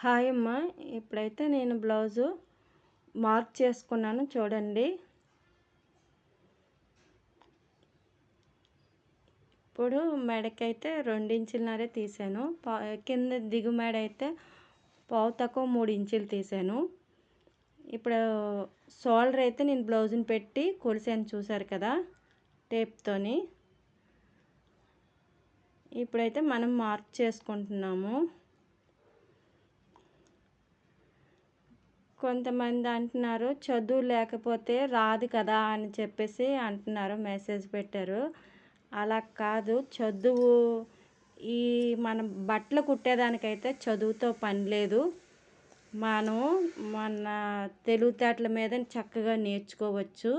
Hi అమ్మ. ఇప్పుడైతే నేను బ్లౌజు మార్క్ చేసుకున్నాను చూడండి. ఇప్పుడు మెడకైతే రెండించులన్నరే తీసాను. కింద దిగు మెడ అయితే పావు తక్కువ మూడు ఇంచులు తీసాను. ఇప్పుడు షోల్డర్ అయితే నేను బ్లౌజ్ని పెట్టి కొలిసాను చూసారు కదా టేప్తోని. ఇప్పుడైతే మనం మార్క్ చేసుకుంటున్నాము. కొంతమంది అంటున్నారు చదువు లేకపోతే రాదు కదా అని చెప్పేసి అంటున్నారు మెసేజ్ పెట్టారు. అలా కాదు చదువు ఈ మన బట్టలు కుట్టేదానికైతే చదువుతో పని లేదు. మనం మన తెలివితేటల మీద చక్కగా నేర్చుకోవచ్చు.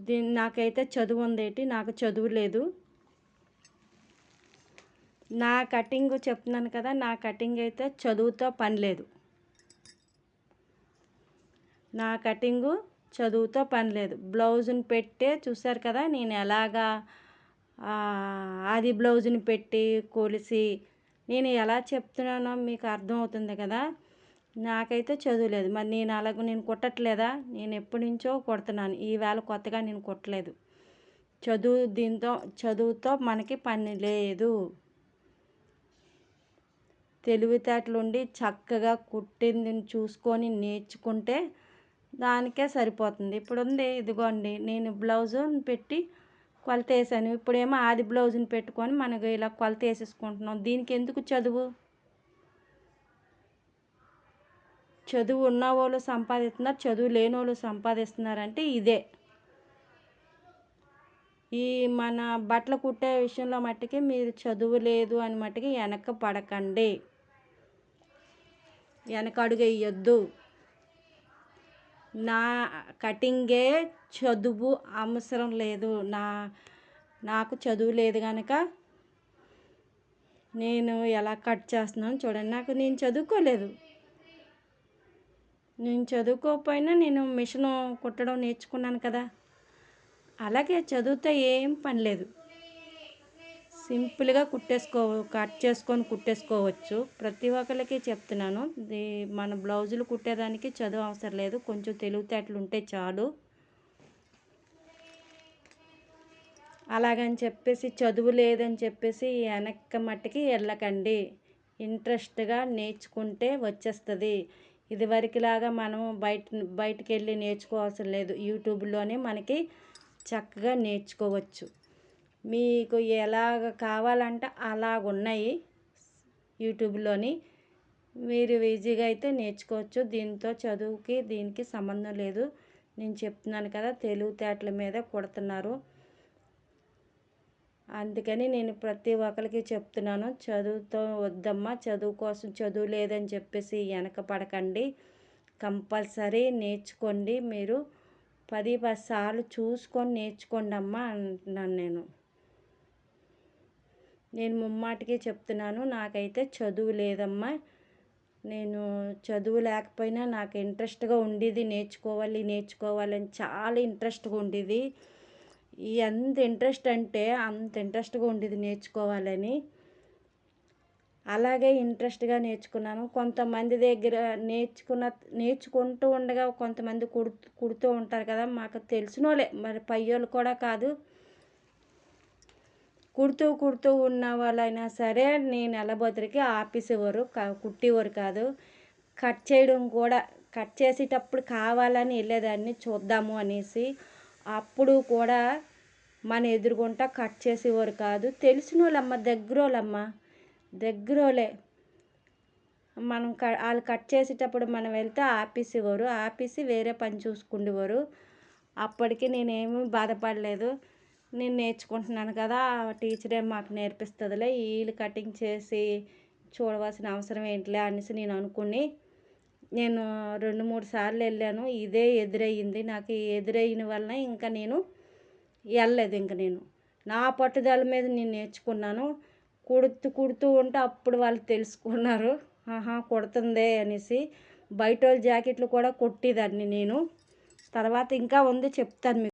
దీని నాకైతే చదువు ఉందేటి నాకు చదువు లేదు. నా కటింగ్ చెప్తున్నాను కదా నా కటింగ్ అయితే చదువుతో పని లేదు. నా కటింగు చదువుతో పని లేదు. బ్లౌజుని పెట్టే చూసారు కదా నేను ఎలాగా అది బ్లౌజుని పెట్టి కొలిసి నేను ఎలా చెప్తున్నానో మీకు అర్థమవుతుంది కదా. నాకైతే చదువు లేదు. మరి నేను అలాగ నేను కుట్టట్లేదా? నేను ఎప్పటి నుంచో కుడుతున్నాను. ఈవేళ కొత్తగా నేను కుట్టలేదు. చదువు దీంతో చదువుతో మనకి పని లేదు. తెలివితేటలు ఉండి చక్కగా కుట్టింది చూసుకొని నేర్చుకుంటే దానికే సరిపోతుంది. ఇప్పుడు ఉంది ఇదిగోండి నేను బ్లౌజు పెట్టి కొలత వేసాను ఇప్పుడేమో ఆది బ్లౌజుని పెట్టుకొని మనకు ఇలా కొలత వేసేసుకుంటున్నాం దీనికి ఎందుకు చదువు? చదువు ఉన్న వాళ్ళు సంపాదిస్తున్నారు చదువు లేని వాళ్ళు సంపాదిస్తున్నారంటే ఇదే. ఈ మన బట్టలు కుట్టే విషయంలో మట్టుకి మీరు చదువు లేదు అని మట్టుకి వెనక పడకండి. వెనక అడుగు వేయొద్దు. నా కటింగే చదువు అవసరం లేదు. నా నాకు చదువు లేదు కనుక నేను ఎలా కట్ చేస్తున్నాను చూడండి. నాకు నేను చదువుకోలేదు. నేను చదువుకోకపోయినా నేను మిషన్ కుట్టడం నేర్చుకున్నాను కదా. అలాగే చదివితే ఏం పని లేదు. సింపుల్గా కుట్టేసుకో కట్ చేసుకొని కుట్టేసుకోవచ్చు. ప్రతి ఒక్కరికి చెప్తున్నాను. మన బ్లౌజులు కుట్టేదానికి చదువు అవసరం లేదు. కొంచెం తెలివితేటలు ఉంటే చాలు. అలాగని చెప్పేసి చదువు లేదని చెప్పేసి వెనక్క మట్టికి వెళ్ళకండి ఇంట్రెస్ట్గా నేర్చుకుంటే వచ్చేస్తుంది. ఇదివరకులాగా మనం బయట బయటికి వెళ్ళి నేర్చుకోవాల్సిన లేదు. యూట్యూబ్లోనే మనకి చక్కగా నేర్చుకోవచ్చు. మీకు ఎలాగ కావాలంటే అలాగ ఉన్నాయి యూట్యూబ్లోని. మీరు ఈజీగా అయితే నేర్చుకోవచ్చు. దీంతో చదువుకి దీనికి సంబంధం లేదు. నేను చెప్తున్నాను కదా తెలివితేటల మీద కుడుతున్నారు. అందుకని నేను ప్రతి ఒక్కరికి చెప్తున్నాను చదువుతో వద్దమ్మా చదువు కోసం చదువు లేదని చెప్పేసి వెనక పడకండి. కంపల్సరీ నేర్చుకోండి మీరు. పది పది సార్లు చూసుకొని నేర్చుకోండి అమ్మా అంటున్నాను నేను. నేను ముమ్మాటికి చెప్తున్నాను నాకైతే చదువు లేదమ్మా. నేను చదువు లేకపోయినా నాకు ఇంట్రెస్ట్గా ఉండేది నేర్చుకోవాలి నేర్చుకోవాలని చాలా ఇంట్రెస్ట్గా ఉండేది. ఎంత ఇంట్రెస్ట్ అంటే అంత ఇంట్రెస్ట్గా ఉండేది నేర్చుకోవాలని. అలాగే ఇంట్రెస్ట్గా నేర్చుకున్నాను. కొంతమంది దగ్గర నేర్చుకున్న నేర్చుకుంటూ ఉండగా కొంతమంది కుడుతూ కుడుతూ ఉంటారు కదా మాకు తెలిసిన వాళ్ళే మరి పయ్యోళ్ళు కూడా కాదు. కుడుతూ కుడుతూ ఉన్న వాళ్ళైనా సరే నేను నెలబొద్దరికి ఆపేసేవారు కుట్టేవారు కాదు. కట్ చేయడం కూడా కట్ చేసేటప్పుడు కావాలని వెళ్ళేదాన్ని చూద్దాము అనేసి అప్పుడు కూడా మన ఎదురుగుంట కట్ చేసేవారు కాదు. తెలిసిన వాళ్ళమ్మ దగ్గర వాళ్ళమ్మ దగ్గర వాళ్ళే. మనం క వాళ్ళు కట్ చేసేటప్పుడు మనం వెళ్తే ఆపేసేవారు ఆపేసి వేరే పని చూసుకునేవారు అప్పటికి నేనేమీ బాధపడలేదు. నేను నేర్చుకుంటున్నాను కదా టీచరే మాకు నేర్పిస్తుందిలే వీళ్ళు కటింగ్ చేసి చూడవలసిన అవసరం ఏంటిలే అనేసి నేను అనుకుని నేను రెండు మూడు సార్లు వెళ్ళాను. ఇదే ఎదురయ్యింది. నాకు ఎదురయ్యిన వలన ఇంకా నేను వెళ్ళలేదు ఇంక నేను. నా పట్టుదల మీద నేను నేర్చుకున్నాను. కుడుతూ కుడుతూ ఉంటే అప్పుడు వాళ్ళు తెలుసుకున్నారు. ఆహా కుడుతుందే అనేసి బయట వాళ్ళ జాకెట్లు కూడా కుట్టేదాన్ని నేను. తర్వాత ఇంకా ఉంది చెప్తాను మీకు.